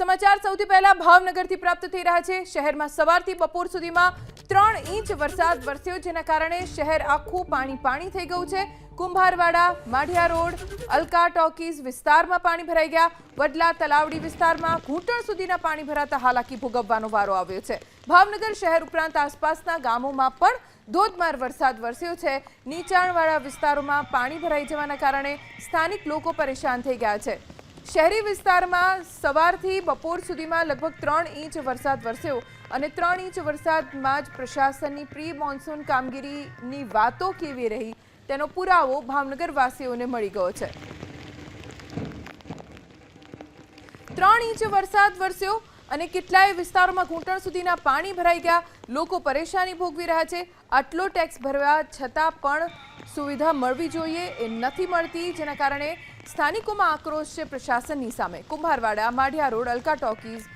સમાચાર સૌથી પહેલા ભાવનગરથી પ્રાપ્ત થઈ રહ્યા છે. શહેરમાં સવારથી બપોર સુધીમાં ત્રણ ઇંચ વરસાદ વરસ્યો, જેના કારણે શહેર આખું પાણી પાણી થઈ ગયું છે. કુંભારવાડા, માઢિયા રોડ, અલકા ટોકીઝ વિસ્તારમાં પાણી ભરાઈ ગયા. વડલા તલાવડી વિસ્તારમાં ઘૂંટણ સુધીના પાણી ભરાતા હાલાકી ભોગવવાનો વારો આવ્યો છે. ભાવનગર શહેર ઉપરાંત આસપાસના ગામોમાં પણ ધોધમાર વરસાદ વરસ્યો છે. નીચાણવાળા વિસ્તારોમાં પાણી ભરાઈ જવાના કારણે સ્થાનિક લોકો પરેશાન થઈ ગયા છે. શહેરી વિસ્તારમાં સવારથી બપોર સુધીમાં લગભગ ત્રણ ઇંચ વરસાદ વરસ્યો અને ત્રણ ઇંચ વરસાદમાં જ પ્રશાસનની પ્રી મોન્સૂન કામગીરીની વાતો કેવી રહી તેનો પુરાવો ભાવનગરવાસીઓને મળી ગયો છે. ત્રણ ઇંચ વરસાદ વરસ્યો અને કેટલાય વિસ્તારોમાં ઘૂંટણ સુધીના પાણી ભરાઈ ગયા. લોકો પરેશાની ભોગવી રહ્યા છે. આટલો ટેક્સ ભરવા છતાં પણ સુવિધા મળવી જોઈએ એ નથી મળતી, જેના કારણે સ્થાનિકોમાં આક્રોશ છે પ્રશાસનની સામે. Kumbharwada, Madhiya road, Alka talkies